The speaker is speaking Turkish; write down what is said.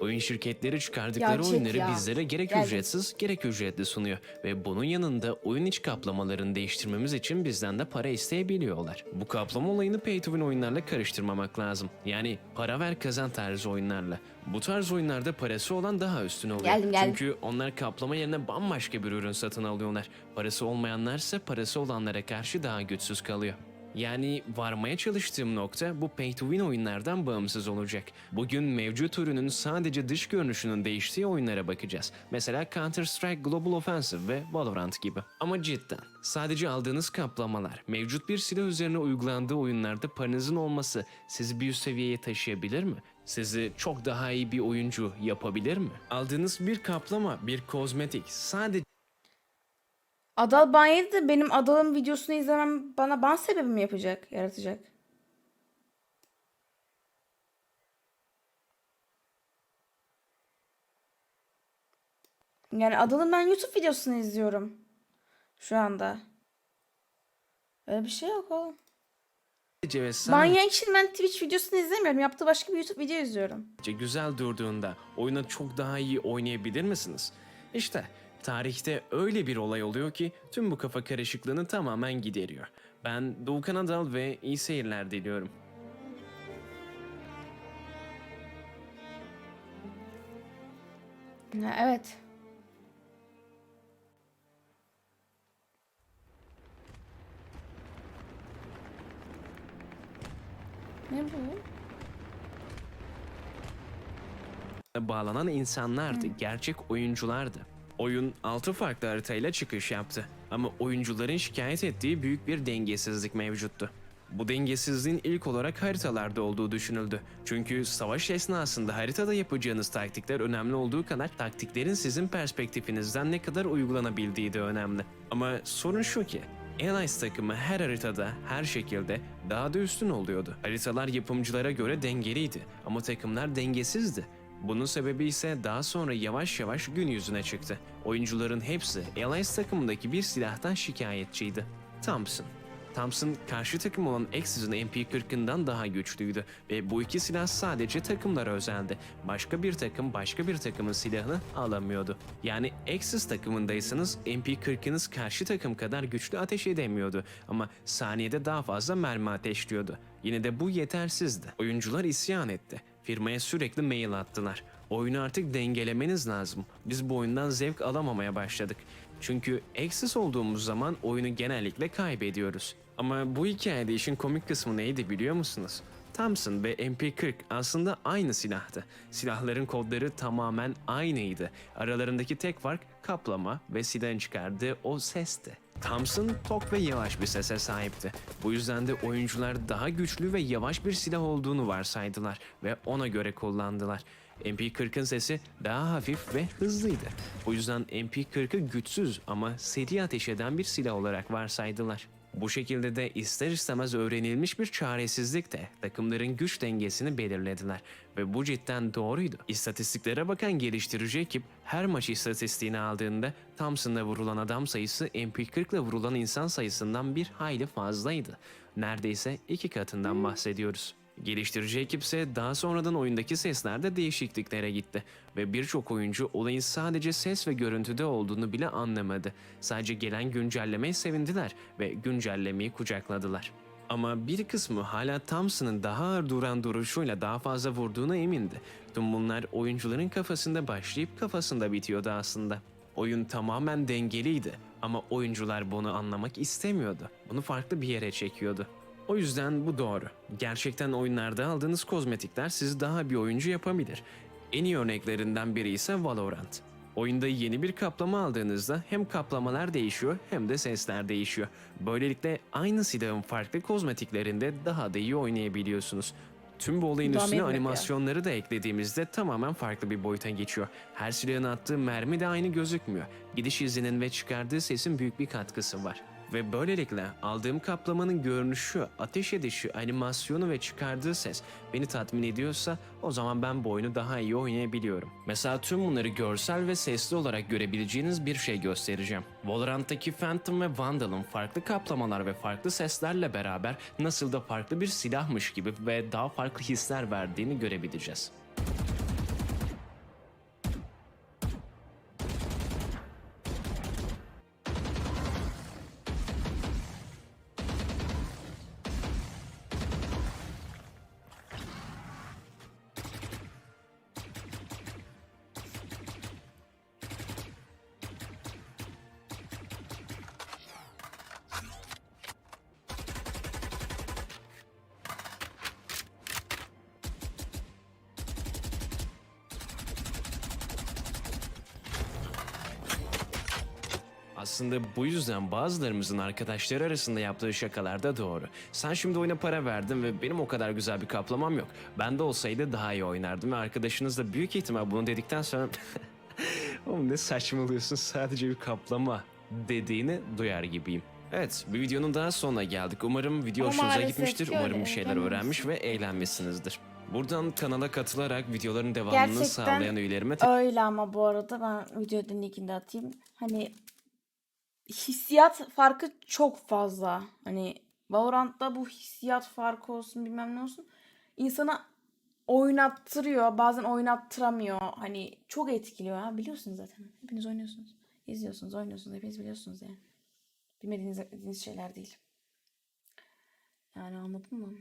Oyun şirketleri çıkardıkları Ya çek oyunları ya. bizlere gerek Geldim. ücretsiz gerek ücretli sunuyor ve bunun yanında oyun iç kaplamalarını değiştirmemiz için bizden de para isteyebiliyorlar. Bu kaplama olayını pay to win oyunlarla karıştırmamak lazım. Yani para ver kazan tarzı oyunlarla. Bu tarz oyunlarda parası olan daha üstün oluyor. Geldim, geldim. Çünkü onlar kaplama yerine bambaşka bir ürün satın alıyorlar. Parası olmayanlar ise parası olanlara karşı daha güçsüz kalıyor. Yani varmaya çalıştığım nokta bu pay to win oyunlardan bağımsız olacak. Bugün mevcut ürünün sadece dış görünüşünün değiştiği oyunlara bakacağız. Mesela Counter Strike Global Offensive ve Valorant gibi. Ama cidden sadece aldığınız kaplamalar, mevcut bir silah üzerine uygulandığı oyunlarda paranızın olması sizi bir üst seviyeye taşıyabilir mi? Sizi çok daha iyi bir oyuncu yapabilir mi? Aldığınız bir kaplama, bir kozmetik sadece Adal ban yedi de benim Adal'ın videosunu izlemem bana ban sebebi mi yapacak, yaratacak? Yani Adal'ın ben YouTube videosunu izliyorum. Şu anda. Öyle bir şey yok oğlum. yiyen kişinin ben Twitch videosunu izlemiyorum. Yaptığı başka bir YouTube video izliyorum. güzel durduğunda oyuna çok daha iyi oynayabilir misiniz? İşte tarihte öyle bir olay oluyor ki tüm bu kafa karışıklığını tamamen gideriyor. Ben Doğukan Adal ve iyi seyirler diliyorum. Evet. Ne bu? Bağlanan insanlardı, gerçek oyunculardı. Oyun 6 farklı haritayla çıkış yaptı. Ama oyuncuların şikayet ettiği büyük bir dengesizlik mevcuttu. Bu dengesizliğin ilk olarak haritalarda olduğu düşünüldü. Çünkü savaş esnasında haritada yapacağınız taktikler önemli olduğu kadar taktiklerin sizin perspektifinizden ne kadar uygulanabildiği de önemli. Ama sorun şu ki Allies takımı her haritada, her şekilde daha da üstün oluyordu. Haritalar yapımcılara göre dengeliydi ama takımlar dengesizdi. Bunun sebebi ise daha sonra yavaş yavaş gün yüzüne çıktı. Oyuncuların hepsi Allies takımındaki bir silahtan şikayetçiydi. Thompson. Thompson karşı takım olan Axis'in MP40'ından daha güçlüydü ve bu iki silah sadece takımlara özeldi. Başka bir takım başka bir takımın silahını alamıyordu. Yani Axis takımındaysanız MP40'ınız karşı takım kadar güçlü ateş edemiyordu ama saniyede daha fazla mermi ateşliyordu. Yine de bu yetersizdi. Oyuncular isyan etti. Firmaya sürekli mail attılar. Oyunu artık dengelemeniz lazım. Biz bu oyundan zevk alamamaya başladık. Çünkü eksiz olduğumuz zaman oyunu genellikle kaybediyoruz. Ama bu hikayede işin komik kısmı neydi biliyor musunuz? Thompson ve MP40 aslında aynı silahtı. Silahların kodları tamamen aynıydı. Aralarındaki tek fark kaplama ve silahın çıkardığı o sesti. Thompson tok ve yavaş bir sese sahipti. Bu yüzden de oyuncular daha güçlü ve yavaş bir silah olduğunu varsaydılar ve ona göre kullandılar. MP40'ın sesi daha hafif ve hızlıydı. Bu yüzden MP40'ı güçsüz ama seri ateş eden bir silah olarak varsaydılar. Bu şekilde de ister istemez öğrenilmiş bir çaresizlik de takımların güç dengesini belirlediler ve bu cidden doğruydu. İstatistiklere bakan geliştirici ekip her maç istatistiğini aldığında Thompson'la vurulan adam sayısı MP40 ile vurulan insan sayısından bir hayli fazlaydı. Neredeyse iki katından bahsediyoruz. Geliştirici ekip ise daha sonradan oyundaki seslerde değişikliklere gitti ve birçok oyuncu olayın sadece ses ve görüntüde olduğunu bile anlamadı. Sadece gelen güncellemeye sevindiler ve güncellemeyi kucakladılar. Ama bir kısmı hala Thompson'ın daha ağır duran duruşuyla daha fazla vurduğuna emindi. Tüm bunlar oyuncuların kafasında başlayıp kafasında bitiyordu aslında. Oyun tamamen dengeliydi ama oyuncular bunu anlamak istemiyordu. Bunu farklı bir yere çekiyordu. O yüzden bu doğru. Gerçekten oyunlarda aldığınız kozmetikler sizi daha bir oyuncu yapabilir. En iyi örneklerinden biri ise Valorant. Oyunda yeni bir kaplama aldığınızda hem kaplamalar değişiyor hem de sesler değişiyor. Böylelikle aynı silahın farklı kozmetiklerinde daha da iyi oynayabiliyorsunuz. Tüm bu olayın Daha üstüne ediyor. animasyonları da eklediğimizde tamamen farklı bir boyuta geçiyor. Her silahın attığı mermi de aynı gözükmüyor. Gidiş izinin ve çıkardığı sesin büyük bir katkısı var. Ve böylelikle aldığım kaplamanın görünüşü, ateş edişi, animasyonu ve çıkardığı ses beni tatmin ediyorsa o zaman ben bu oyunu daha iyi oynayabiliyorum. Mesela tüm bunları görsel ve sesli olarak görebileceğiniz bir şey göstereceğim. Valorant'taki Phantom ve Vandal'ın farklı kaplamalar ve farklı seslerle beraber nasıl da farklı bir silahmış gibi ve daha farklı hisler verdiğini görebileceğiz. Aslında bu yüzden bazılarımızın arkadaşları arasında yaptığı şakalar da doğru. Sen şimdi oyuna para verdin ve benim o kadar güzel bir kaplamam yok. Ben de olsaydı daha iyi oynardım ve arkadaşınız da büyük ihtimal bunu dedikten sonra... Oğlum ne saçmalıyorsun sadece bir kaplama dediğini duyar gibiyim. Evet, bir videonun daha sonuna geldik. Umarım video Ama hoşunuza maalesef gitmiştir. ki Umarım bir şeyler öğrenmiş ve eğlenmişsinizdir. Buradan kanala katılarak videoların devamını Gerçekten sağlayan üyelerime Öyle ama bu arada ben videonun linkini atayım. Hani hissiyat farkı çok fazla. Hani Valorant'ta bu hissiyat farkı olsun bilmem ne olsun. insana oynattırıyor. Bazen oynattıramıyor. Hani çok etkiliyor ha. Biliyorsunuz zaten. Hepiniz oynuyorsunuz. İzliyorsunuz, oynuyorsunuz. Hepiniz biliyorsunuz yani. Bilmediğiniz, şeyler değil. Yani anladın mı?